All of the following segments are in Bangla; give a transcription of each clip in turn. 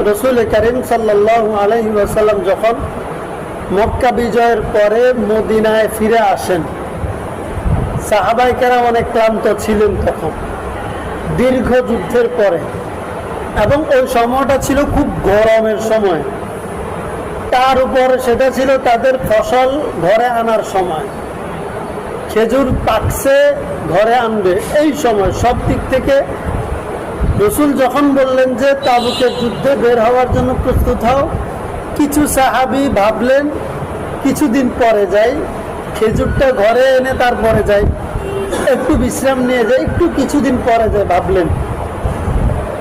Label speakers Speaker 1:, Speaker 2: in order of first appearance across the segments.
Speaker 1: রসুল করিম যখন মক্কা বিজয়ের পরে মদিনায় ফিরে আসেন অনেক ক্লান্ত ছিলেন তখন। দীর্ঘ যুদ্ধের পরে এবং ওই সময়টা ছিল খুব গরমের সময়। তার উপর সেটা ছিল তাদের ফসল ঘরে আনার সময়। খেজুর পাকছে, ঘরে আনবে। এই সময় সব দিক থেকে রসুল যখন বললেন যে তাবুকের যুদ্ধে বের হওয়ার জন্য প্রস্তুত হও, কিছু সাহাবি ভাবলেন, কিছুদিন পরে যাই, খেজুরটা ঘরে এনে তারপরে যাই, একটু বিশ্রাম নিয়ে যাই, একটু কিছুদিন পরে যাই ভাবলেন।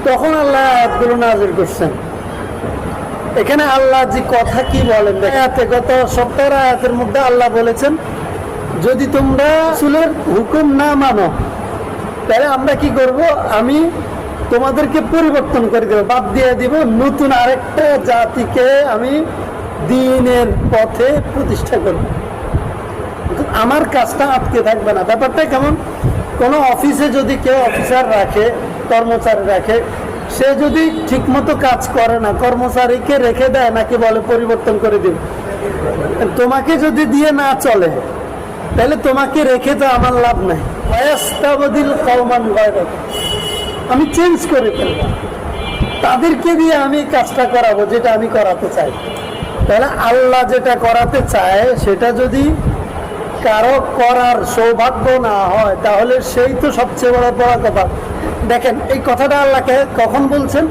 Speaker 1: তখন আল্লাহ আয়াতগুলো নাজির করছেন। এখানে আল্লাহ যে কথা কি বলেন আয়াতে গত সপ্তাহের আয়াতের মধ্যে আল্লাহ বলেছেন, যদি তোমরা রসুলের হুকুম না মানো, তাহলে আমরা কি করব? আমি তোমাদেরকে পরিবর্তন করে দেবো, বাদ দিয়ে দিব নতুন আরেকটা জাতিকে আমি দিনের পথে প্রতিষ্ঠা করব। আমার কাজটা আটকে থাকবে না। ব্যাপারটা কেমন? কোনো অফিসে যদি কেউ অফিসার রাখে, কর্মচারী রাখে, সে যদি ঠিকমতো কাজ করে না, কর্মচারীকে রেখে দেয় নাকি বলে পরিবর্তন করে দিব তোমাকে যদি দিয়ে না চলে, তাহলে তোমাকে রেখে তো আমার লাভ নাই। অয়াস্তাবদিল কওমান গয়রাক। আমি চেঞ্জ করে ফেলব। তাদেরকে দিয়ে আমি কাজটা করাবো, যেটা আমি করাতে চাই। তাহলে আল্লাহ যেটা করাতে চায়, সেটা যদি কারও করার সৌভাগ্য না হয়, তাহলে সেই তো সবচেয়ে বড় বড় কথা দেখেন, এই কথাটা আল্লাহকে কখন বলছেন?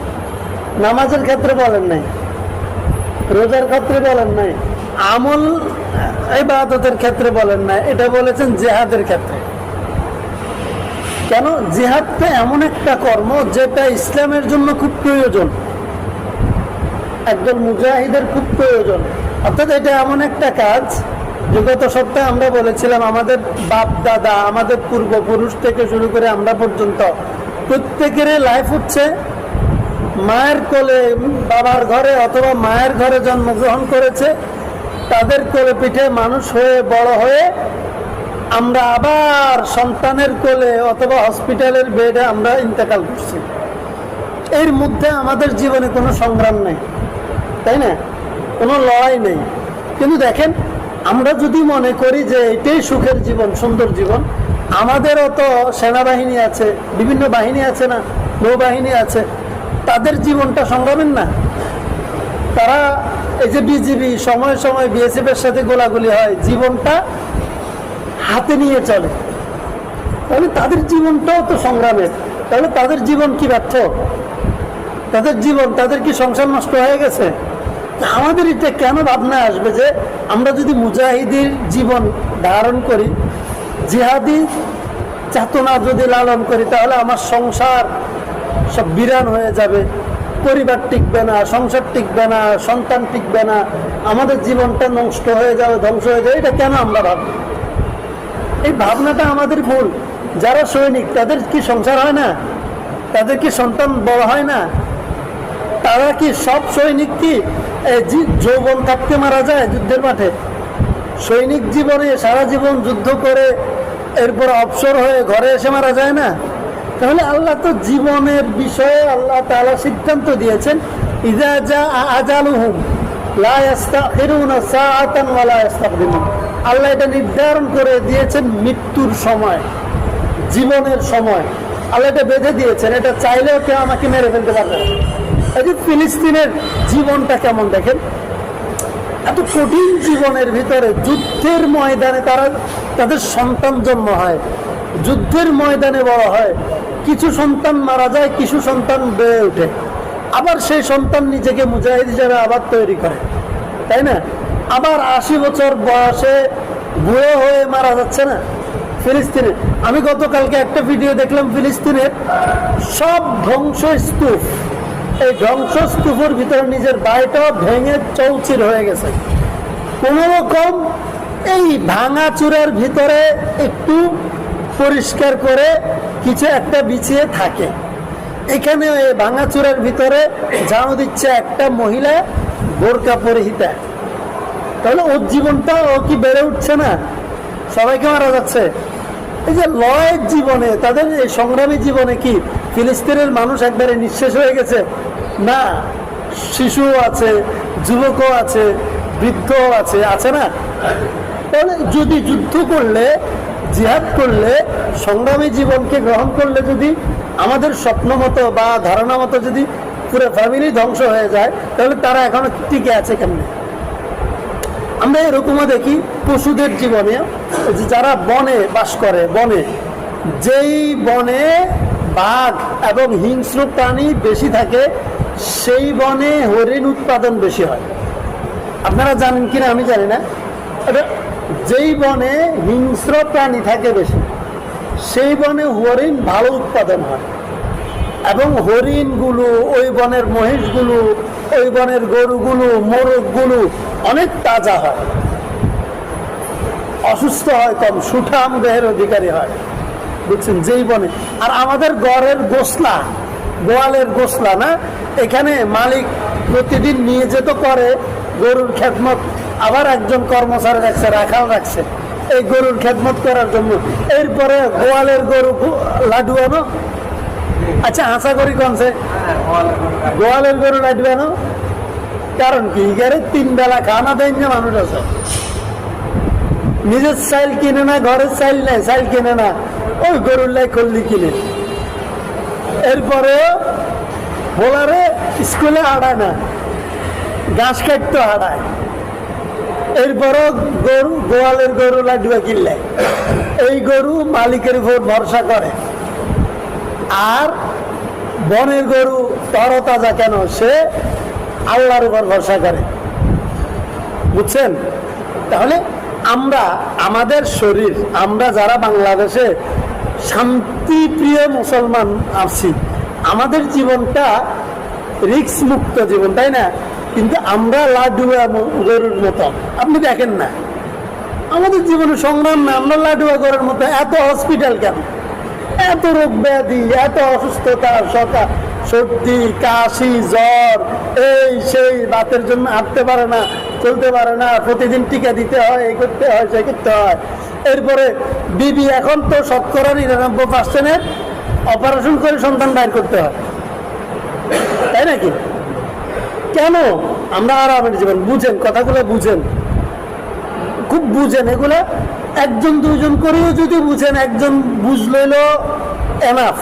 Speaker 1: নামাজের ক্ষেত্রে বলেন নাই। রোজার ক্ষেত্রে বলেন নাই। আমল ইবাদতের ক্ষেত্রে বলেন না এটা বলেছেন জেহাদের ক্ষেত্রে। কেন? জেহাদটা এমন একটা কর্ম যেটা ইসলামের জন্য খুব প্রয়োজন। একজন মুজাহিদের খুব প্রয়োজন। অর্থাৎ এটা এমন একটা কাজ বিগত সপ্তাহে আমরা বলেছিলাম, আমাদের বাপ, দাদা, আমাদের পূর্বপুরুষ থেকে শুরু করে আমরা পর্যন্ত প্রত্যেকেরই লাইফ হচ্ছে মায়ের কোলে বাবার ঘরে অথবা মায়ের ঘরে জন্মগ্রহণ করেছে, তাদের কোলে পিঠে মানুষ হয়ে, বড় হয়ে আমরা আবার সন্তানের কোলে অথবা হসপিটালের বেডে আমরা ইন্তেকাল করছি। এর মধ্যে আমাদের জীবনে কোনো সংগ্রাম নেই, তাই না? কোনো লড়াই নেই। কিন্তু দেখেন, আমরা যদি মনে করি যে এটাই সুখের জীবন, সুন্দর জীবন, আমাদেরও তো সেনাবাহিনী আছে, বিভিন্ন বাহিনী আছে না, নৌবাহিনী আছে, তাদের জীবনটা সংগ্রামের না। তারা এই যে বিজিবি সময় সময় বিএসএফ এর সাথে গোলাগুলি হয়, জীবনটা হাতে নিয়ে চলে। তাহলে তাদের জীবনটাও তো সংগ্রামের। তাহলে তাদের জীবন কি ব্যর্থ? তাদের জীবন, তাদের কি সংসার নষ্ট হয়ে গেছে? আমাদের এটা কেন ভাবনা আসবে যে আমরা যদি মুজাহিদের জীবন ধারণ করি, জিহাদি চেতনা যদি লালন করি, তাহলে আমার সংসার সব বিরান হয়ে যাবে। পরিবার টিকবে না, সংসার টিকবে না, সন্তান টিকবে না, আমাদের জীবনটা নষ্ট হয়ে যাবে, ধ্বংস হয়ে যাবে, এটা কেন আমরা ভাববো এই ভাবনাটা আমাদের ভুল। যারা সৈনিক, তাদের কি সংসার হয় না? তাদের কি সন্তান বড় হয় না? তারা কি সব সৈনিক কি যৌবন থাকতে মারা যায় যুদ্ধের মাঠে? সৈনিক জীবনে সারা জীবন যুদ্ধ করে এরপর অবসর হয়ে ঘরে এসে মারা যায় না? তাহলে আল্লাহ তো জীবনের বিষয়ে আল্লাহ তাআলা সিদ্ধান্ত দিয়েছেন, ইজা যা আজালুহুম, লা ইয়াস্তাখিরুনা সাআতান ওয়া লা ইয়াস্তাকদিমুন। আল্লাহ এটা নির্ধারণ করে দিয়েছেন মৃত্যুর সময়, জীবনের সময়। আল্লাহ এটা বেঁধে দিয়েছেন, এটা চাইলেও কেউ আমাকে মেরে ফেলতে পারবে এই যে ফিলিস্তিনের জীবনটা কেমন দেখেন? এত কঠিন জীবনের ভিতরে যুদ্ধের ময়দানে তারা তাদের সন্তান জন্ম হয়। যুদ্ধের ময়দানে বড় হয়। কিছু সন্তান মারা যায়, কিছু সন্তান বেড়ে ওঠে। আবার সেই সন্তান নিজেকে মুজাহিদ হিসাবে আবার তৈরি করে। তাই না? আবার আশি বছর বয়সে বুড়ো হয়ে মারা যাচ্ছে না? ফিলিস্তিনে। আমি গতকালকে একটা ভিডিও দেখলাম ফিলিস্তিনের সব ধ্বংস স্তূপ এই ধ্বংসস্তূপের ভিতরে নিজের বাড়িটাও ভেঙে চৌচির হয়ে গেছে। কোনো রকম এই ভাঙা চূড়ার ভিতরে একটু পরিষ্কার করে কিছু একটা বিছিয়ে থাকে। এখানে ভাঙাচুরার ভিতরে ঝাড়ু দিচ্ছে একটা মহিলা বোরকা পরিহিতা। তাহলে ওর জীবনটা ও কি বেড়ে উঠছে না? সবাইকে মারা যাচ্ছে। এই যে লয়ের জীবনে, তাদের এই সংগ্রামী জীবনে কি ফিলিস্তিনের মানুষ একবারে নিঃশেষ হয়ে গেছে? না শিশু আছে, যুবকও আছে, বৃদ্ধও আছে আছে না? তাহলে যদি যুদ্ধ করলে, জিহাদ করলে, সংগ্রামী জীবনকে গ্রহণ করলে যদি আমাদের স্বপ্ন মতো বা ধারণা মতো যদি পুরো ফ্যামিলি ধ্বংস হয়ে যায়, তাহলে তারা এখনও টিকে আছে কেমনে? আমরা এরকমও দেখি পশুদের জীবনে যারা বনে বাস করে, বনে। যেই বনে বাঘ এবং হিংস্র প্রাণী বেশি থাকে, সেই বনে হরিণ উৎপাদন বেশি হয়। আপনারা জানেন কিনা আমি জানি না। যেই বনে হিংস্র প্রাণী থাকে বেশি, সেই বনে হরিণ ভালো উৎপাদন হয়। এবং হরিণগুলো, ওই বনের মহিষগুলো, ওই বনের গরুগুলো, মোরগগুলো অনেক তাজা হয়। অসুস্থ হয় কম, সুঠাম দেহের অধিকারী হয়। বুঝছেন? যেই বনে। আর আমাদের গড়ের গোসলা, গোয়ালের গোসলা না? এখানে মালিক প্রতিদিন নিয়ে যেত করে, গরুর খেদমত আবার একজন কর্মচারী রাখছে, রাখাল রাখছে। এই গরুর খেদমত করার জন্য। এরপরে গোয়ালের গরু লাডু আনো আচ্ছা আশা করি কনছে গোয়ালের গরু লাডু না। কারণ কি? এখানে তিন বেলা খানা দেন যে মানুষ আছে। নিজের চাইল কিনে না, ঘরের চাইল নেই, চাইল কিনে না। ওই গরুর লাই করলি কিনে। এরপরে বোলারে স্কুলে হাঁটায় না। ঘাস কাটতে হাঁটায়। এরপরও গরু, গোয়ালের গরু লাডুয়া কিনলে। এই গরু মালিকের উপর ভরসা করে। আর বনের গরু তরতাজা কেন? সে আল্লাহর উপর ভরসা করে। বুঝছেন? তাহলে আমরা, আমাদের শরীর, আমরা যারা বাংলাদেশে শান্তিপ্রিয় মুসলমান আছি, আমাদের জীবনটা রিক্স মুক্ত জীবন, তাই না? কিন্তু আমরা লাডুয়া গরুর মতো। আপনি দেখেন না। আমাদের জীবনে সংগ্রাম না, আমরা লাডুয়া গরুর মতো। এত হসপিটাল কেন? এত রোগ ব্যাধি, এত অসুস্থতা সকা সর্দি, কাশি, জ্বর, এই সেই বাতের জন্য হাঁটতে পারে না, চলতে পারে না, প্রতিদিন টিকা দিতে হয় এই করতে হয়, সে করতে হয়। এরপরে বিবি এখন তো শতকরা নিরানব্বই পার্সেন্টের অপারেশন করে সন্তান বাইর করতে হয়। তাই নাকি? কেন? আমরা আরামের জীবন বুঝেন, কথাগুলো বুঝেন। খুব বুঝেন, এগুলা একজন দুজন করেও যদি বুঝেন, একজন বুঝলেন এনাফ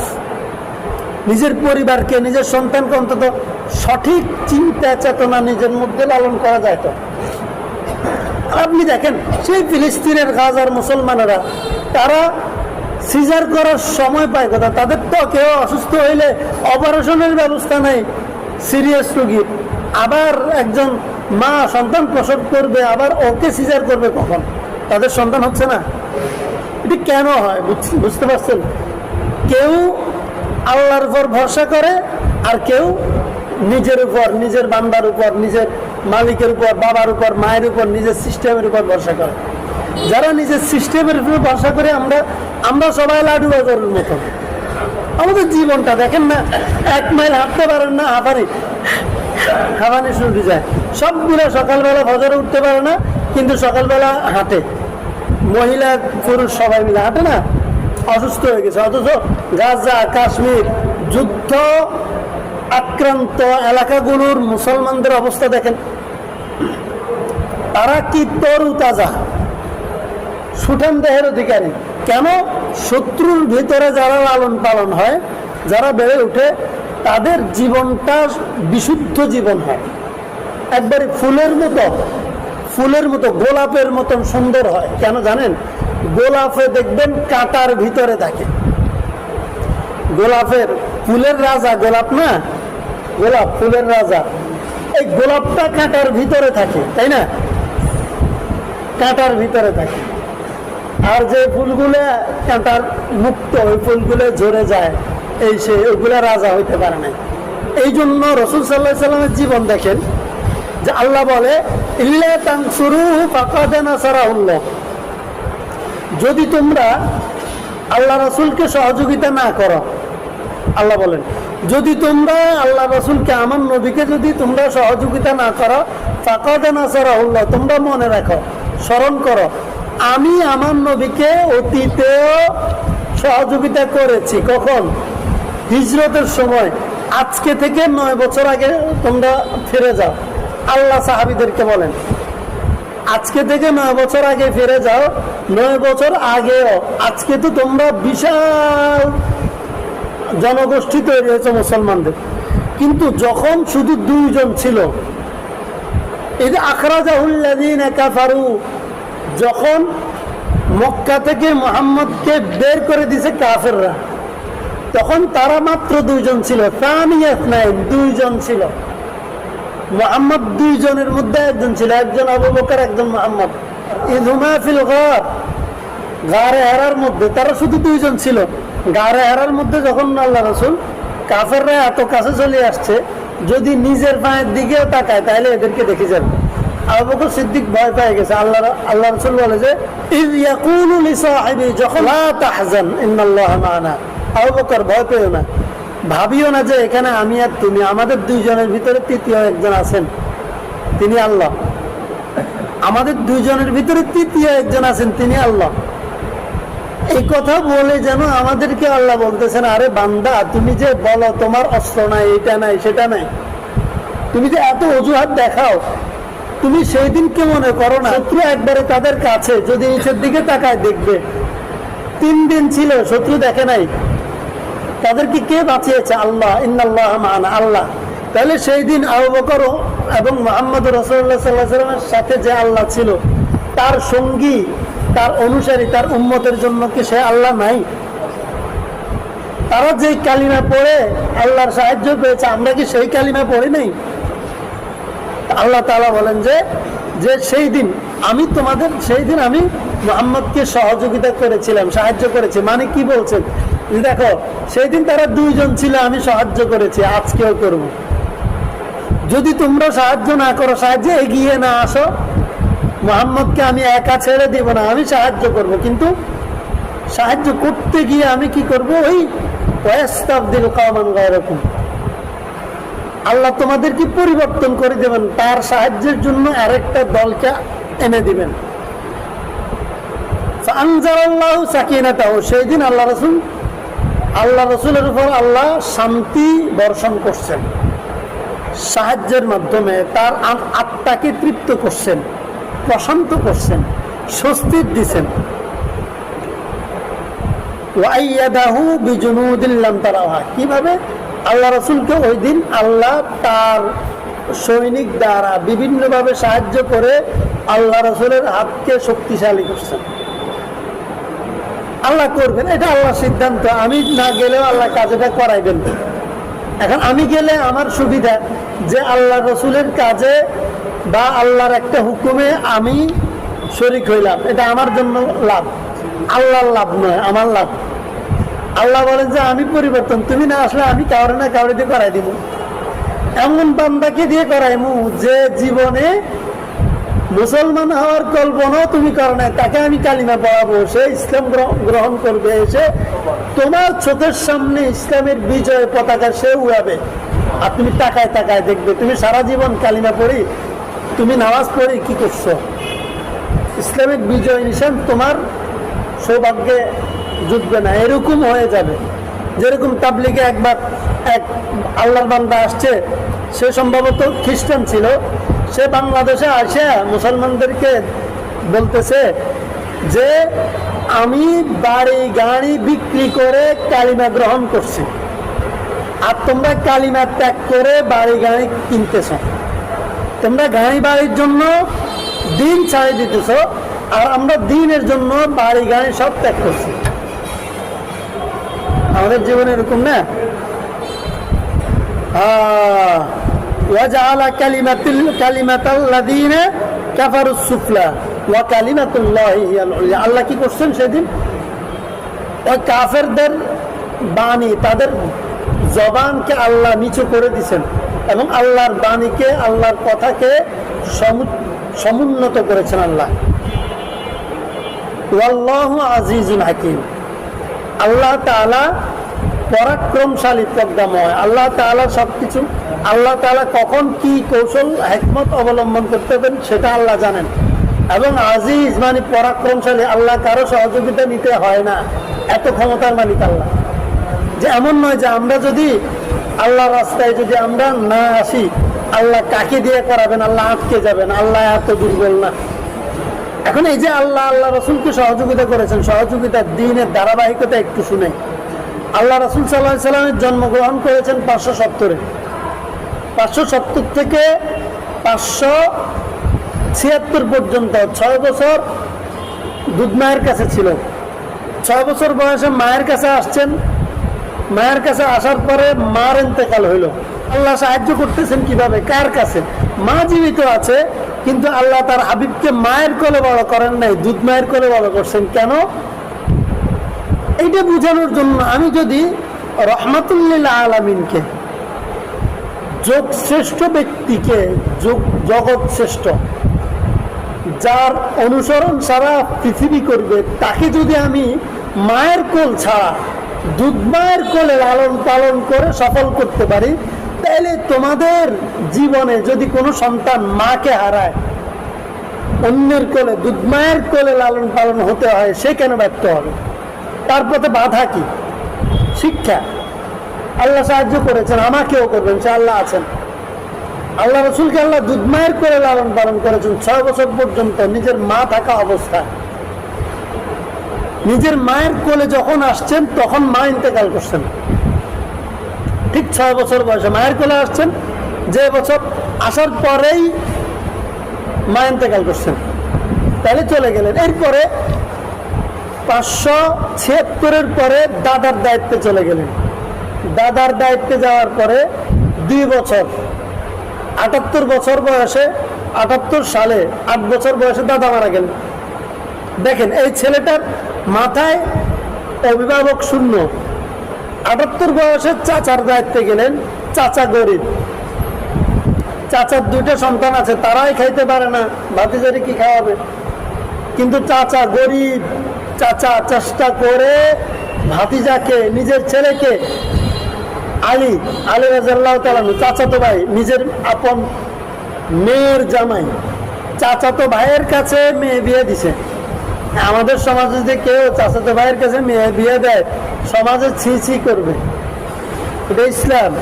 Speaker 1: নিজের পরিবারকে, নিজের সন্তানকে অন্তত সঠিক চিন্তা, চেতনা নিজের মধ্যে লালন করা যায় তো। আপনি দেখেন, সেই ফিলিস্তিনের গাজার মুসলমানেরা, তারা সিজার করার সময় পায় কথা তাদের তো কেউ অসুস্থ হইলে অপারেশনের ব্যবস্থা নেই, সিরিয়াস রোগীর আবার একজন মা সন্তান প্রসব করবে, আবার ওকে সিজার করবে কখন? তাদের সন্তান হচ্ছে না। এটি কেন হয়? বুঝ- বুঝতে পারছেন? কেউ আল্লাহর উপর ভরসা করে আর কেউ নিজের উপর, নিজের বান্দার উপর, নিজের মালিকের উপর, বাবার উপর, মায়ের উপর, নিজের সিস্টেমের উপর ভরসা করে। যারা নিজের সিস্টেমের উপর ভরসা করে, আমরা আমরা সবাই লাডু বাজারের মতো। আমাদের জীবনটা দেখেন না, এক মাইল হাঁটতে পারেন না, হাঁপানি। হাঁপানি শুরু যায়। সবগুলো সকালবেলা ফজরে উঠতে পারে না, কিন্তু সকালবেলা হাঁটে। মহিলা, পুরুষ সবাই মিলে হাঁটে না, অসুস্থ হয়ে গেছে। অথচ গাজা, কাশ্মীর যুদ্ধ আক্রান্ত এলাকাগুলোর মুসলমানদের অবস্থা দেখেন। তারা কি তরু তাজা? সুঠাম দেহের অধিকারী। কেন? শত্রুর ভিতরে যারা লালন পালন হয়, যারা বেড়ে ওঠে, তাদের জীবনটা বিশুদ্ধ জীবন হয়। একবারে ফুলের মতো। ফুলের মতো, গোলাপের মতন সুন্দর হয়। কেন জানেন? গোলাপে দেখবেন কাটার ভিতরে থাকে। গোলাপের ফুলের রাজা গোলাপ না? গোলাপ, ফুলের রাজা। এই গোলাপটা কাঁটার ভিতরে থাকে, তাই না? কাঁটার ভিতরে থাকে। আর যে ফুলগুলো কাঁটার মুক্ত, ওই ফুলগুলো ঝরে যায়, এই সে, ওইগুলো রাজা হইতে পারে না এই জন্য রসুল সাল্লাহ সাল্লামের জীবন দেখেন যে আল্লাহ বলে যদি তোমরা আল্লাহ রসুলকে সহযোগিতা না করো, আল্লাহ বলেন, যদি তোমরা আল্লাহ রসুলকে আমার নবীকে যদি তোমরা সহযোগিতা না করো ফাঁকাতে না সরাহুল্লাহ তোমরা মনে রাখো, স্মরণ করো, আমি আমার নবীকে অতীতেও সহযোগিতা করেছি। কখন? হিজরতের সময়। আজকে থেকে নয় বছর আগে তোমরা ফিরে যাও। আল্লাহ সাহাবিদেরকে বলেন, আজকে থেকে নয় বছর আগে ফিরে যাও, নয় বছর আগেও। আজকে তো তোমরা বিশাল জনগোষ্ঠী তৈরি হয়েছে মুসলমানদের। কিন্তু যখন শুধু দুইজন ছিল এই যে আখরাজাহুল্লাদিন কাফারু, যখন মক্কা থেকে মোহাম্মদকে বের করে দিছে কাফেররা, তখন তারা মাত্র দুইজন ছিল। তানিয়াত নাই দুইজন ছিল। মোহাম্মদ দুইজনের মধ্যে একজন ছিল একজন আবু বকর একজন মোহাম্মদ ইদুমা ফিল ঘর গাড়ে হেরার মধ্যে তারা শুধু দুইজন ছিল। গাড়ে হেরার মধ্যে যখন আল্লাহ রসুল কাফেররা এত কাছে চলে আসছে যদি নিজের পায়ের দিকেও তাকায় তাহলে এদেরকে দেখে যাবে। আবু বকর সিদ্দিক ভয় পেয়ে গেছে। আল্লাহ আল্লাহ রসুল বলে যে ইয ইয়াকুলু লিসাহিবি যখন লা তাহজান ইন্নাল্লাহ মা'ানা। আবু বকর ভয় পেও না। ভাবিও না যে এখানে আমি আর তুমি, আমাদের দুইজনের ভিতরে তৃতীয় একজন আছেন। তিনি আল্লাহ। আমাদের দুইজনের ভিতরে তৃতীয় একজন আছেন, তিনি আল্লাহ। এই কথা বলে যেন আমাদেরকে আল্লাহ বলতেছেন, আরে বান্দা, তুমি যে বলো তোমার অস্ত্র নাই, এটা নাই, সেটা নাই। তুমি যে এত অজুহাত দেখাও, তুমি সেই দিন কে মনে করো না, শত্রু একবারে তাদের কাছে, যদি নিচের দিকে তাকায় দেখবে। তিন দিন ছিল, শত্রু দেখে নাই। তাদেরকে কে বাঁচিয়েছে? আল্লাহ। ইন্নাল্লাহ মানা আল্লাহ। তাহলে সেই দিন আবু বকর এবং মোহাম্মদ সাল্লামের সাথে যে আল্লাহ ছিল, তার সঙ্গী, তার অনুসারী, তার উম্মতের জন্য কি সে আল্লাহ নাই? তারা যে কালিমা পড়ে, আল্লাহর সাহায্য পেয়েছে, আমরা কি সেই কালিমা পড়ি নাই? আল্লাহ তাআলা বলেন যে যে সেই দিন আমি তোমাদের, সেই দিন আমি মোহাম্মদকে সহযোগিতা করেছিলাম, সাহায্য করেছি। মানে কি বলছেন? দেখো সেই দিন তারা দুইজন ছিল, আমি সাহায্য করেছি, আজকেও করব। যদি তোমরা সাহায্য না করো, সাহায্যে এগিয়ে না আসো, মোহাম্মদকে আমি একা ছেড়ে দিব না, আমি সাহায্য করব। কিন্তু সাহায্য করতে গিয়ে আমি কি করব? ওই ওয়াস্তাবদিল কামান গায়রাকুম। আল্লাহ তোমাদেরকে পরিবর্তন করে দেবেন, তার সাহায্যের জন্য আরেকটা দলকে এনে দিবেন। আনজারাল্লাহু সাকিনাতাহু সেই দিন আল্লাহ রসুল আল্লাহ রসুলের উপর আল্লাহ শান্তি বর্ষণ করছেন। সাহায্যের মাধ্যমে তার আত্মাকে তৃপ্ত করছেন, প্রশান্ত করছেন, স্বস্তির দিছেন কীভাবে? আল্লাহ রসুলকে ওই দিন আল্লাহ তার সৈনিক দ্বারা বিভিন্নভাবে সাহায্য করে আল্লাহ রসুলের হাতকে শক্তিশালী করছেন। আল্লাহ করবেন, এটা আল্লাহ সিদ্ধান্ত। আমি না গেলেও আল্লাহ কাজটা করাইবেন এখন আমি গেলে আমার সুবিধা যে আল্লাহ রসুলের কাজে বা আল্লাহর একটা হুকুমে আমি শরিক হইলাম। এটা আমার জন্য লাভ। আল্লাহর লাভ নয়, আমার লাভ। আল্লাহ বলেন যে, আমি পরিবর্তন, তুমি না আসলে আমি কাউরে না কাউরে দিয়ে করাই দিব। এমন বান্দাকে দিয়ে করাইমু যে জীবনে মুসলমান হওয়ার কল্পনাও তুমি করো না তাকে আমি কালিমা পড়াবো। সে ইসলাম গ্রহ- গ্রহণ করবে, এসে তোমার চোখের সামনে ইসলামের বিজয় পতাকা সে উড়াবে। আর তুমি টাকায় তাকায় দেখবে, তুমি সারা জীবন কালিমা পড়ি, তুমি নামাজ পড়ি, কি করছ? ইসলামের বিজয় নিশান তোমার সৌভাগ্যে জুটবে না, এরকম হয়ে যাবে। যেরকম তাবলিগে একবার এক আল্লাহর বান্দা আসছে, সে সম্ভবত খ্রিস্টান ছিল সে বাংলাদেশে আসে মুসলমানদেরকে বলতেছে যে আমি বাড়ি গাড়ি বিক্রি করে কালিমা গ্রহণ করছি। আর তোমরা কালিমা ত্যাগ করে বাড়ি গাড়ি কিনতেছ। তোমরা গাড়ি বাড়ির জন্য দিন ছাড়ে দিতেছ আর আমরা দিনের জন্য বাড়ি গাড়ি সব ত্যাগ করছি। আমাদের জীবনে এরকম না? আহ, وجعل كلمة كلمة الذين كفروا السفلى وكلمة الله هي العليا আল্লাহ কি করছেন সেদিন ওই কাফেরদের বাণী তাদের জবানকে আল্লাহ নিচু করে দিছেন এবং আল্লাহর বাণীকে আল্লাহর কথাকে সমু- সমুন্নত করেছেন আল্লাহ ওয়াল্লাহু আজিজুল হাকিম আল্লাহ তাআলা পরাক্রমশালী প্রজ্ঞাময় আল্লাহ তাআলা সবকিছু আল্লাহ তালা কখন কি কৌশল, হেকমত অবলম্বন করতে হবেন সেটা আল্লাহ জানেন। এবং আজিজ মানে পরাক্রমশালী, আল্লাহ কারও সহযোগিতা নিতে হয় না। এত ক্ষমতার মালিক আল্লাহ। যে এমন নয় যে আমরা যদি আল্লাহ রাস্তায় যদি আমরা না আসি, আল্লাহ কাকে দিয়ে করাবেন, আল্লাহ আটকে যাবেন, আল্লাহ এত দুর্বল না। এখন এই যে আল্লাহ আল্লাহ রসুলকে সহযোগিতা করেছেন, সহযোগিতা দিনের ধারাবাহিকতা একটু শুনে। আল্লাহ রসুল সাল্লাহ সাল্লামের জন্মগ্রহণ করেছেন পাঁচশো সত্তরে। পাঁচশো সত্তর থেকে পাঁচশো ছিয়াত্তর পর্যন্ত, ছয় বছর দুধ মায়ের কাছে ছিল। ছয় বছর বয়সে মায়ের কাছে আসছেন। মায়ের কাছে আসার পরে মার ইন্তেকাল হইল। আল্লাহ সাহায্য করতেছেন কীভাবে? কার কাছে? মা জীবিত আছে, কিন্তু আল্লাহ তার হাবিবকে মায়ের কোলে বড় করেন নাই, দুধ মায়ের কোলে বড় করছেন। কেন? এইটা বোঝানোর জন্য আমি যদি রহমাতুল্লিল্লাহ আলামিনকে যোগ শ্রেষ্ঠ ব্যক্তিকে যোগ জগৎ শ্রেষ্ঠ যার অনুসরণ সারা পৃথিবী করবে, তাকে যদি আমি মায়ের কোল ছাড়া, দুধ মায়ের কোলে লালন পালন করে সফল করতে পারি, তাহলে তোমাদের জীবনে যদি কোনো সন্তান মাকে হারায়, অন্যের কোলে, দুধ মায়ের কোলে লালন পালন হতে হয়, সে কেন ব্যর্থ হবে? তার পথে বাধা কি? শিক্ষা। আল্লাহ সাহায্য করেছেন, আমাকেও করবেন সে আল্লাহ আছেন। আল্লাহ রসুলকে আল্লাহ দুধ মায়ের করে লালন পালন করেছেন, ছয় বছর পর্যন্ত নিজের মা থাকা অবস্থায়। নিজের মায়ের কোলে যখন আসছেন, তখন মা ইন্তেকাল করছেন। ঠিক ছয় বছর বয়সে মায়ের কোলে আসছেন, যে বছর আসার পরেই মা ইন্তেকাল করছেন। তাহলে চলে গেলেন। এরপরে পাঁচশো ছিয়াত্তরের পরে দাদার দায়িত্বে চলে গেলেন। দাদার দায়িত্বে যাওয়ার পরে দুই বছর, আটাত্তর বছর বয়সে, আটাত্তর সালে আট বছর বয়সে দাদা মারা গেলেন। দেখেন, এই ছেলেটার মাথায় অভিভাবক শূন্য। আটাত্তর বয়সে চাচার দায়িত্বে গেলেন, চাচা গরিব। চাচার দুইটা সন্তান আছে, তারাই খাইতে পারে না, ভাতিজারি কি খাওয়াবে? কিন্তু চাচা গরিব, চাচা চেষ্টা করে ভাতিজাকে, নিজের ছেলেকে আলী আলী রাজাল্লাহ তালানু চাচাতো ভাই, নিজের আপন মেয়ের জামাই। চাচাতো ভাইয়ের কাছে মেয়ে বিয়ে দিছে। আমাদের সমাজে যদি কেউ চাচাতো ভাইয়ের কাছে মেয়ে বিয়ে দেয়, সমাজে ছি ছি করবে। এটা ইসলাম।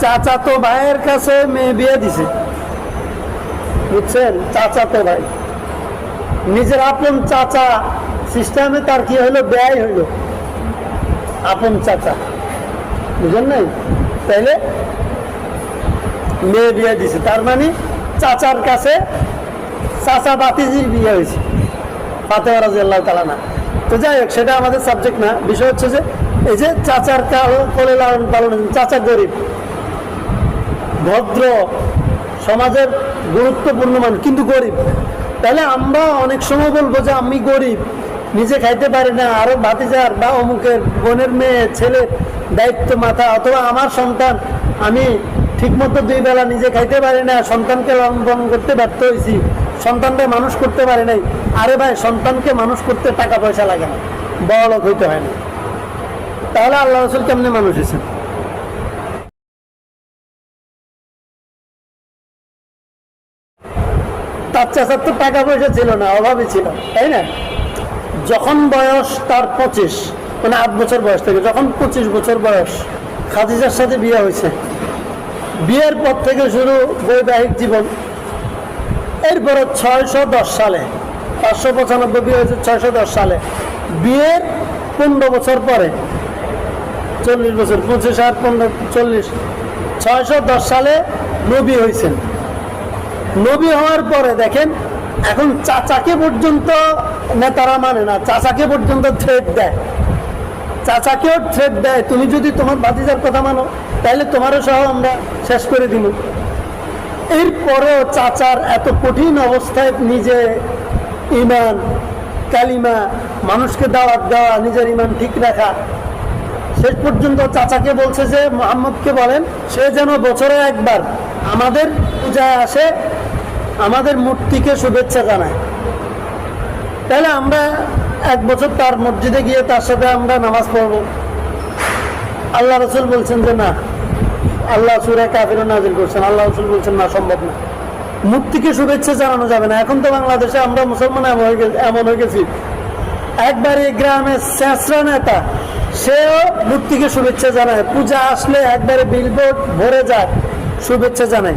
Speaker 1: চাচাতো ভাইয়ের কাছে মেয়ে বিয়ে দিছে। বুঝছেন? চাচাতো ভাই। নিজের আপন চাচা সিস্টেমে তার কি হলো? ব্যয় হইল আপন চাচা। বুঝলেন নাই? তাইলে মেয়ে বিয়ে দিছে। তার মানে চাচার কাছে চাচা বাতিজির বিয়ে হয়েছে তো যাই হোক, সেটা আমাদের সাবজেক্ট না। বিষয় হচ্ছে যে, এই যে চাচার লালন পালন চাচা গরিব, ভদ্র, সমাজের গুরুত্বপূর্ণ মানুষ, কিন্তু গরিব। তাহলে আমরা অনেক সময় বলব যে, আমি গরিব, নিজে খাইতে পারি না। আরও ভাতিজার বা অমুকের বোনের মেয়ে, ছেলে দায়িত্ব মাথা অথবা আমার সন্তান, আমি ঠিকমতো দুই বেলা নিজে খাইতে পারি না, সন্তানকে পালন করতে ব্যর্থ হয়েছি, সন্তানকে মানুষ করতে পারি নাই। আরে ভাই, সন্তানকে মানুষ করতে টাকা পয়সা লাগে না বড় লোক হইতে হয় না। তাহলে আল্লাহ রসুল কেমনে মানুষ হয়েছেন? তার চাচার তো টাকা পয়সা ছিল না অভাবে ছিল, তাই না? যখন বয়স তার পঁচিশ মানে আট বছর বয়স থেকে, যখন পঁচিশ বছর বয়স, খাদিজার সাথে বিয়ে হয়েছে। বিয়ের পর থেকে শুরু বৈবাহিক জীবন। এরপরে ছয়শো দশ সালে, পাঁচশো পঁচানব্বই বিয়ে হয়েছে ছয়শো দশ সালে। বিয়ের পনেরো বছর পরে, চল্লিশ বছর, পঁচিশ আর পনেরো, চল্লিশ, ছয়শো দশ সালে নবী হয়েছেন। নবী হওয়ার পরে দেখেন, এখন চাচাকে পর্যন্ত নেতারা মানে না, চাচাকে পর্যন্ত থ্রেট দেয়। চাচাকেও থ্রেট দেয়, তুমি যদি তোমার ভাতিজার কথা মানো তাহলে তোমারও সহ আমরা শেষ করে দিব এরপরেও চাচার এত কঠিন অবস্থায় নিজে ইমান কালিমা, মানুষকে দাওয়াত দেওয়া, নিজের ইমান ঠিক রাখা, শেষ পর্যন্ত চাচাকে বলছে যে, মোহাম্মদকে বলেন, সে যেন বছরে একবার আমাদের পূজায় আসে, আমাদের মূর্তিকে শুভেচ্ছা জানায়। তাহলে আমরা এক বছর তার মসজিদে গিয়ে তার সাথে আমরা নামাজ পড়ব। আল্লাহ রসুল বলছেন যে না আল্লাহ সুরে কাফির নাজিল করছেন। আল্লাহ রসুল বলছেন না সম্ভব না। মূর্তিকে শুভেচ্ছা জানানো যাবে না। এখন তো বাংলাদেশে আমরা মুসলমান এমন হয়ে গে- এমন হয়ে গেছি। একবার এই গ্রামে শেষরা নেতা সেও মূর্তিকে শুভেচ্ছা জানায়। পূজা আসলে একবারে বিলবোর্ড ভরে যায় শুভেচ্ছা জানায়।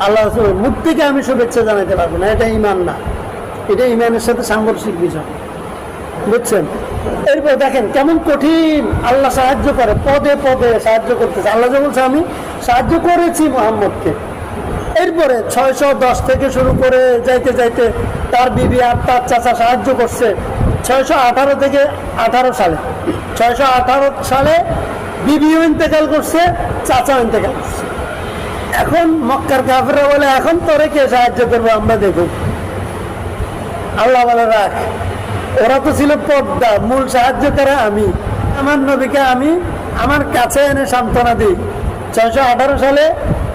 Speaker 1: আল্লাহ রসুল, মূর্তিকে আমি শুভেচ্ছা জানাতে পারব না এটা ইমান না। এটা ইমানের সাথে সাংঘর্ষিক বিষয়। বুঝছেন? এরপর দেখেন কেমন কঠিন আল্লাহ সাহায্য করে, পদে পদে সাহায্য করতেছে। আল্লাহ বলছে, আমি সাহায্য করেছি মোহাম্মদকে। এরপরে ছয়শো দশ থেকে শুরু করে যাইতে যাইতে তার বিবি আর তার চাচা সাহায্য করছে ছয়শো আঠারো থেকে আঠারো সালে। ছয়শো আঠারো সালে বিবিও ইন্তেকাল করছে, চাচাও ইন্তেকাল করছে। এখন মক্কার কাফেরা বলে, এখন তোরে কে সাহায্য করব? আমরা দেখুন আল্লাহ বলে, রাখ। ওরা তো ছিল পর্দা, মূল সাহায্য করে আমি। আমার নবীকে আমি আমার কাছে এনে সান্ত্বনা দিই। ছয়শো আঠারো সালে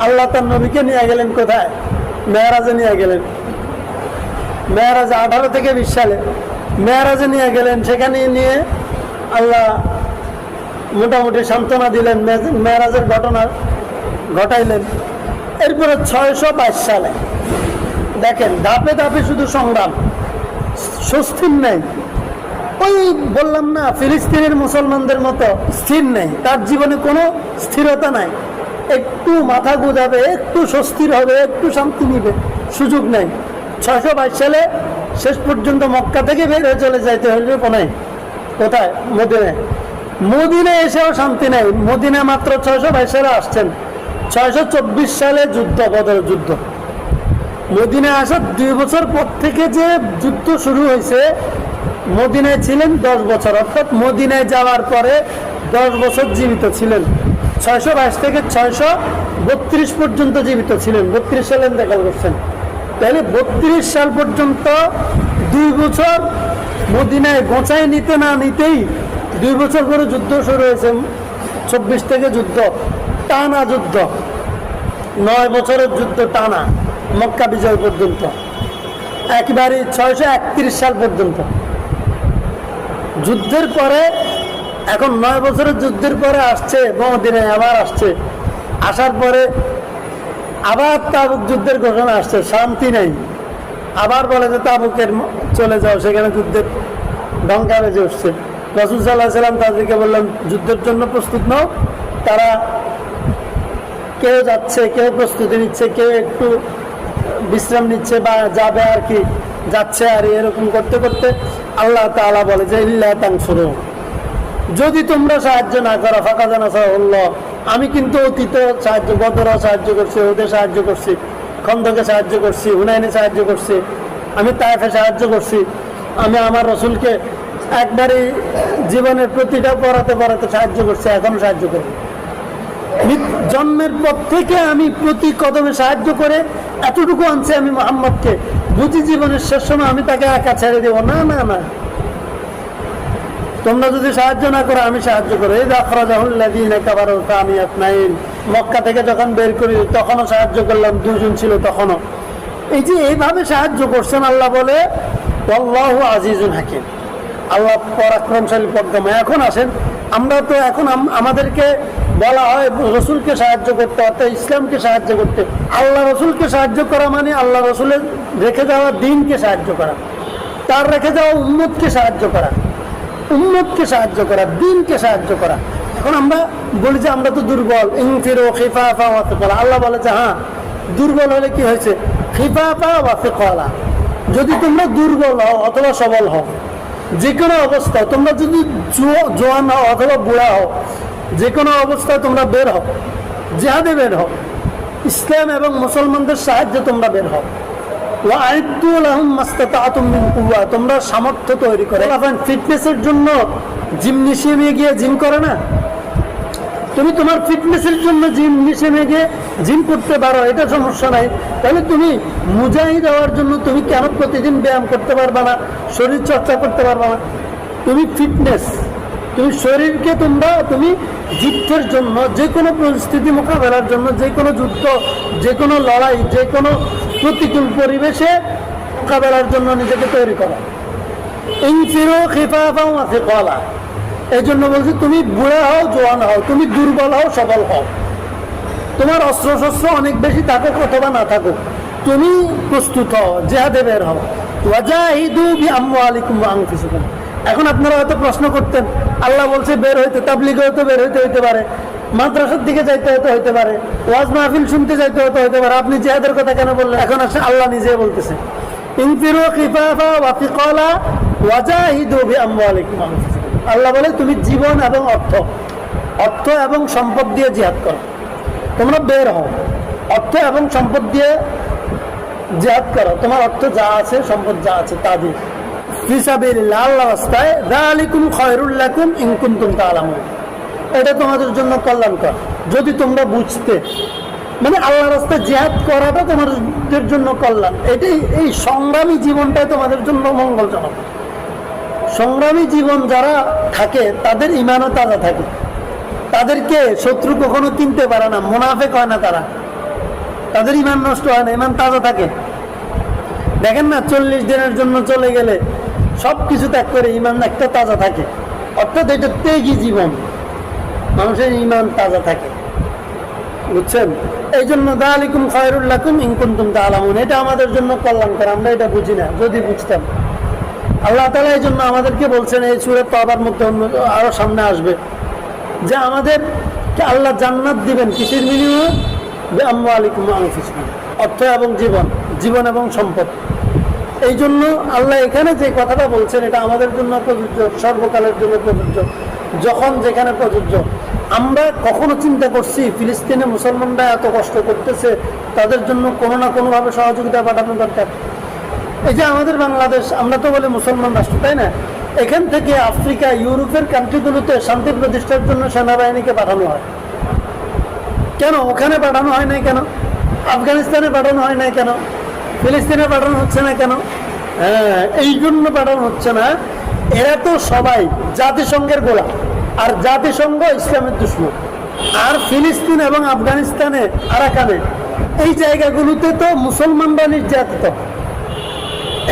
Speaker 1: আল্লাহ তার নবীকে নিয়ে গেলেন কোথায়? মেয়ারাজে নিয়ে গেলেন। মেয়ারাজে আঠারো থেকে বিশ সালে মেয়ারাজে নিয়ে গেলেন। সেখানে নিয়ে আল্লাহ মোটামুটি সান্ত্বনা দিলেন। মেয়ারাজের ঘটনা ঘটাইলেন। এরপরে ছয়শো বাইশ সালে দেখেন, ধাপে ধাপে শুধু সংগ্রাম। স্বস্তির নেই। ওই বললাম না, ফিলিস্তিনের মুসলমানদের মতো স্থির নেই। তার জীবনে কোনো স্থিরতা নাই। একটু মাথা গুজাবে, একটু স্বস্তির হবে, একটু শান্তি নিবে, সুযোগ নেই। ছয়শো বাইশ সালে শেষ পর্যন্ত মক্কা থেকে বের হয়ে চলে যাইতে হলে কোনায় কোথায়? মদিনায়। মদিনায় এসেও শান্তি নেই। মদিনা মাত্র ছয়শো বাইশ সালে আসছেন। ছয়শো চব্বিশ সালে যুদ্ধ বদল যুদ্ধ। মদিনায় আসার দুই বছর পর থেকে যে যুদ্ধ শুরু হয়েছে মদিনায় ছিলেন দশ বছর। অর্থাৎ মদিনায় যাওয়ার পরে দশ বছর জীবিত ছিলেন। ছয়শো বাইশ থেকে ছয়শো বত্রিশ পর্যন্ত জীবিত ছিলেন। বত্রিশ সালে দেখা করছেন। তাহলে বত্রিশ সাল পর্যন্ত দুই বছর মদিনায় গোছায় নিতে না নিতেই দুই বছর পরে যুদ্ধ শুরু হয়েছে। চব্বিশ থেকে যুদ্ধ, টানা যুদ্ধ। নয় বছরের যুদ্ধ টানা, মক্কা বিজয় পর্যন্ত। একেবারে ছয়শো সাল পর্যন্ত। যুদ্ধের পরে, এখন নয় বছরের যুদ্ধের পরে আসছে মদিনে আবার আসছে। আসার পরে আবার তাবুক যুদ্ধের ঘোষণা আসছে, শান্তি নেই। আবার বলে যে তাবুকের চলে যাও, সেখানে যুদ্ধের ডঙ্কা বেজে উঠছে। রসুল সাল্লাহ সাল্লাম তাদেরকে বললেন, যুদ্ধের জন্য প্রস্তুত নাও। তারা কেউ যাচ্ছে, কেউ প্রস্তুতি নিচ্ছে, কেউ একটু বিশ্রাম নিচ্ছে বা যাবে আর কি, যাচ্ছে আর এরকম করতে করতে আল্লাহ তাআলা বলে যে, ইল্লা তাংসুরু যদি তোমরা সাহায্য না করো, ফাঁকা জানা হল্ল আমি কিন্তু অতীত সাহায্য, বদরা সাহায্য করছি ওদের সাহায্য করছি, খন্দকে সাহায্য করছি, হুনাইনে সাহায্য করছি, আমি তাইফে সাহায্য করছি। আমি আমার রসুলকে একবারই জীবনের প্রতিটা পড়াতে পড়াতে সাহায্য করছি, এখনও সাহায্য করি। জন্মের পর থেকে আমি প্রতি কদমে সাহায্য করে, এতটুকু আনছি আমি মোহাম্মদকে। বুঝি জীবনের শেষ সময় আমি তাকে একা ছেড়ে দেবো। না না না। তোমরা যদি সাহায্য না করো, আমি সাহায্য করো এই একেবারে আমি আপনাইন মক্কা থেকে যখন বের করি, তখনও সাহায্য করলাম দুজন ছিল তখনও। এই যে এইভাবে সাহায্য করছেন, আল্লাহ বলে আল্লাহ আজিজুল হাকিম। আল্লাহ পরাক্রমশালী পদ্মময় এখন আসেন আমরা তো এখন আম- আমাদেরকে বলা হয় রসুলকে সাহায্য করতে, অর্থাৎ ইসলামকে সাহায্য করতে। আল্লাহ রসুলকে সাহায্য করা মানে আল্লাহ রসুলের রেখে যাওয়া দিনকে সাহায্য করা, তার রেখে যাওয়া উন্মতকে সাহায্য করা উন্মতকে সাহায্য করা, দিনকে সাহায্য করা। এখন আমরা বলি যে আমরা তো দুর্বল। ইনফিরো খিফাফা ওয়াফিকলা আল্লাহ বলে যে হ্যাঁ দুর্বল হলে কি হয়েছে? খিফাফা ওয়াফিকলা যদি তোমরা দুর্বল হও অথবা সবল হও যে কোনো অবস্থায় তোমরা যদি জোয়ান হও অথবা বুড়া হও যে কোনো অবস্থায় তোমরা বের হও, জেহাদে বের হও। ইসলাম এবং মুসলমানদের সাহায্যে তোমরা বের হও। তোমরা সামর্থ্য তৈরি করে। ফিটনেসের জন্য জিমনেশিয়ামে গিয়ে জিম করে না? তুমি তোমার ফিটনেসের জন্য জিমনেশিয়ামে গিয়ে জিম করতে পারো, এটা সমস্যা নাই। তাহলে তুমি মুজাহিদ হওয়ার জন্য তুমি কেন প্রতিদিন ব্যায়াম করতে পারবা না, শরীর চর্চা করতে পারবা না? তুমি ফিটনেস, তুমি শরীরকে তোমরা, তুমি যুদ্ধের জন্য যে কোনো পরিস্থিতি মোকাবেলার জন্য যে কোনো যুদ্ধ যে কোনো লড়াই যে কোনো প্রতিকূল পরিবেশে মোকাবেলার জন্য নিজেকে তৈরি করা। ইনফিরো খিফাফাও আছে কলা। এই জন্য বলছি, তুমি বুড়া হও, জোয়ান হও, তুমি দুর্বল হও, সবল হও। তোমার অস্ত্র শস্ত্র অনেক বেশি থাকুক অথবা না থাকুক, তুমি প্রস্তুত হও, জেহাদে বের হও। এখন আপনারা হয়তো প্রশ্ন করতেন, আল্লাহ বলছে বের হইতে, তাবলিগে হয়তো বের হইতে হইতে পারে, মাদ্রাসার দিকে যাইতে হতে হইতে পারে, ওয়াজ মাহফিল শুনতে যাইতে হতে হইতে পারে, আপনি জিহাদের কথা কেন বললেন? এখন আসলে আল্লাহ নিজে বলতেছে। আল্লাহ বলে, তুমি জীবন এবং অর্থ অর্থ এবং সম্পদ দিয়ে জিহাদ করো। তোমরা বের হও। অর্থ এবং সম্পদ দিয়ে জিহাদ করো। তোমার অর্থ যা আছে, সম্পদ যা আছে তা দিয়ে। ফিসাবিল্লাহ আল্লাহ এটা তোমাদের জন্য কল্যাণকর। যদি তোমরা বুঝতে মানে আল্লাহ রাস্তায় জেহাদ করাটা তোমাদের জন্য কল্যাণ। এটাই এই সংগ্রামী জীবনটাই তোমাদের জন্য মঙ্গলজনক। সংগ্রামী জীবন যারা থাকে, তাদের ইমানও তাজা থাকে। তাদেরকে শত্রু কখনো কিনতে পারে না, মুনাফেক হয় না তারা। তাদের ইমান নষ্ট হয় না, ইমান তাজা থাকে। দেখেন না, চল্লিশ দিনের জন্য চলে গেলে সব কিছু ত্যাগ করে ইমান একটা তাজা থাকে। অর্থাৎ এটা তেগি জীবন। মানুষের ইমান তাজা থাকে। বুঝছেন? এই জন্য দালিকুম খায়রুল্লাকুম ইনকুন্তুম তালামুন এটা আমাদের জন্য কল্যাণকর, আমরা এটা বুঝি না, যদি বুঝতাম। আল্লাহ তালা এই জন্য আমাদেরকে বলছেন, এই সুরে আবার মধ্যে অন্য আরও সামনে আসবে। যে আমাদের আল্লাহ জান্নাত দিবেন কিসের বিনিময়ে অর্থ এবং জীবন জীবন এবং সম্পদ। এই জন্য আল্লাহ এখানে যে কথাটা বলছেন, এটা আমাদের জন্য প্রযোজ্য, সর্বকালের জন্য প্রযোজ্য। যখন যেখানে প্রযোজ্য। আমরা কখনো চিন্তা করছি, ফিলিস্তিনে মুসলমানরা এত কষ্ট করতেছে, তাদের জন্য কোনো না কোনোভাবে সহযোগিতা পাঠানো দরকার। এই যে আমাদের বাংলাদেশ, আমরা তো বলি মুসলমান রাষ্ট্র, তাই না? এখান থেকে আফ্রিকা, ইউরোপের কান্ট্রিগুলোতে শান্তি প্রতিষ্ঠার জন্য সেনাবাহিনীকে পাঠানো হয়। কেন? ওখানে পাঠানো হয় নাই কেন? আফগানিস্তানে পাঠানো হয় নাই কেন? ফিলিস্তিনে পাঠানো হচ্ছে না কেন? হ্যাঁ এই জন্য পাঠানো হচ্ছে না। এরা তো সবাই জাতিসংঘের গোলা আর জাতিসংঘ ইসলামের দুশ্মন। আর ফিলিস্তিন এবং আফগানিস্তানে আরাকানে এই জায়গাগুলোতে তো মুসলমানরা নির্যাতিত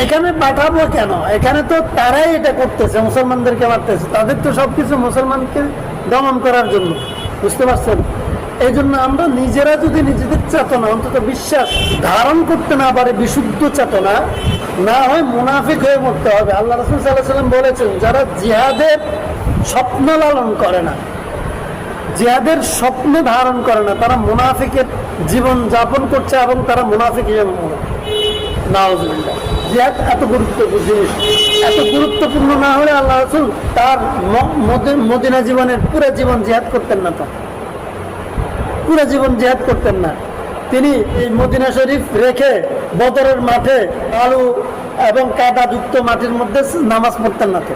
Speaker 1: এখানে পাঠাবো কেন? এখানে তো তারাই এটা করতেছে, মুসলমানদেরকে মারতেছে। তাদের তো সবকিছু মুসলমানকে দমন করার জন্য। বুঝতে পারছেন? এই জন্য আমরা নিজেরা যদি নিজেদের চেতনা, অন্তত বিশ্বাস ধারণ করতে না পারে, বিশুদ্ধ চেতনা, না হয় মুনাফিক হয়ে মরতে হবে। আল্লাহ রসুল সাল্লাহ সাল্লাম বলেছেন, যারা জিহাদের স্বপ্ন লালন করে না, জিহাদের স্বপ্ন ধারণ করে না, তারা মুনাফিকের জীবন যাপন করছে এবং তারা মুনাফিক হিসেবে মরে। নাউজুবিল্লাহ। জিহাদ এত গুরুত্বপূর্ণ জিনিস। এত গুরুত্বপূর্ণ না হলে আল্লাহ রসুল তার মদিনা জীবনের পুরো জীবন জিহাদ করতেন না তো। পুরো জীবন জিহাদ করতেন না। তিনি এই মদিনা শরীফ রেখে বদরের মাঠে আলু এবং কাদা যুক্ত মাটির মধ্যে নামাজ পড়তেন না তো।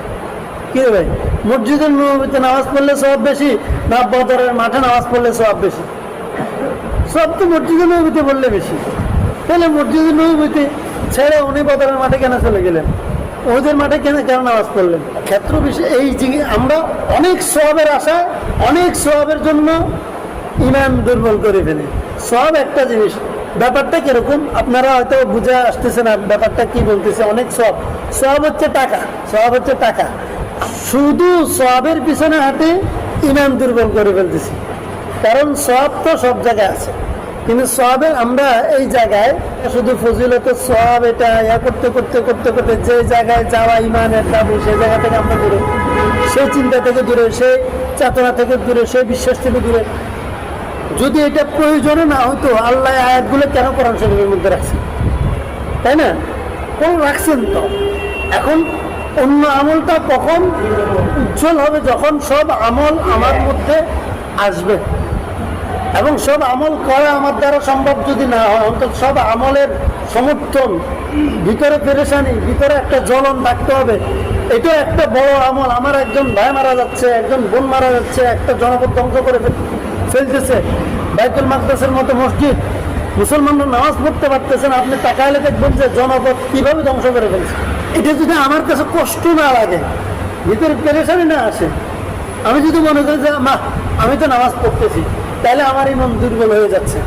Speaker 1: কি ভাই? মসজিদের নবীতে নামাজ পড়লে সব বেশি না বদরের মাঠে নামাজ পড়লে সব বেশি? সব তো মসজিদের নবীতে পড়লে বেশি। তাহলে মসজিদের নবীতে ছেড়ে উনি বদরের মাঠে কেন চলে গেলেন? ওদের মাঠে কেন কেন নামাজ পড়লেন? ক্ষেত্র বিষয় এই আমরা অনেক সবের আশায়, অনেক সবের জন্য ইমান দুর্বল করে ফেলি। সব একটা জিনিস। ব্যাপারটা কীরকম? আপনারা হয়তো বুঝে আসতেছে না ব্যাপারটা কি বলতেছে অনেক সব সব হচ্ছে টাকা। সব হচ্ছে টাকা। শুধু সবের পিছনে হাঁটে ইমান দুর্বল করে ফেলতেছি। কারণ সব তো সব জায়গায় আছে। কিন্তু সবে আমরা এই জায়গায় শুধু ফজিলতের সব এটা ইয়া করতে করতে করতে করতে যে জায়গায় যাওয়া ইমানের দাবি সেই জায়গা থেকে আমরা দূরে। সেই চিন্তা থেকে দূরে, সেই চেতনা থেকে দূরে, সেই বিশ্বাস থেকে দূরে। যদি এটা প্রয়োজনে না হতো আল্লাহ আয়াতগুলো কেন কোরআন শরীফের মধ্যে রাখছে? তাই না? কোন রাখছেন তো? এখন অন্য আমলটা কখন উজ্জ্বল হবে? যখন সব আমল আমার মধ্যে আসবে। এবং সব আমল করা আমার দ্বারা সম্ভব যদি না হয়, অন্তত সব আমলের সমর্থন, ভিতরে পেরেশানি ভিতরে একটা জ্বলন থাকতে হবে। এটা একটা বড় আমল। আমার একজন ভাই মারা যাচ্ছে, একজন বোন মারা যাচ্ছে, একটা জনপদ ধ্বংস করে ফেল- ফেলতেছে। বাইতুল মাকদাসের মতো মসজিদ। মুসলমানরা নামাজ পড়তে পারতেছেন, আপনি তাকাইলে দেখবেন যে জনপদ কীভাবে ধ্বংস করে ফেলছে। এটা যদি আমার কাছে কষ্ট না লাগে, ভিতরে পেরেশানি না আসে, আমি যদি মনে করি যে মা আমি তো নামাজ পড়তেছি। তাহলে আমার ইমান দুর্বল হয়ে যাচ্ছে।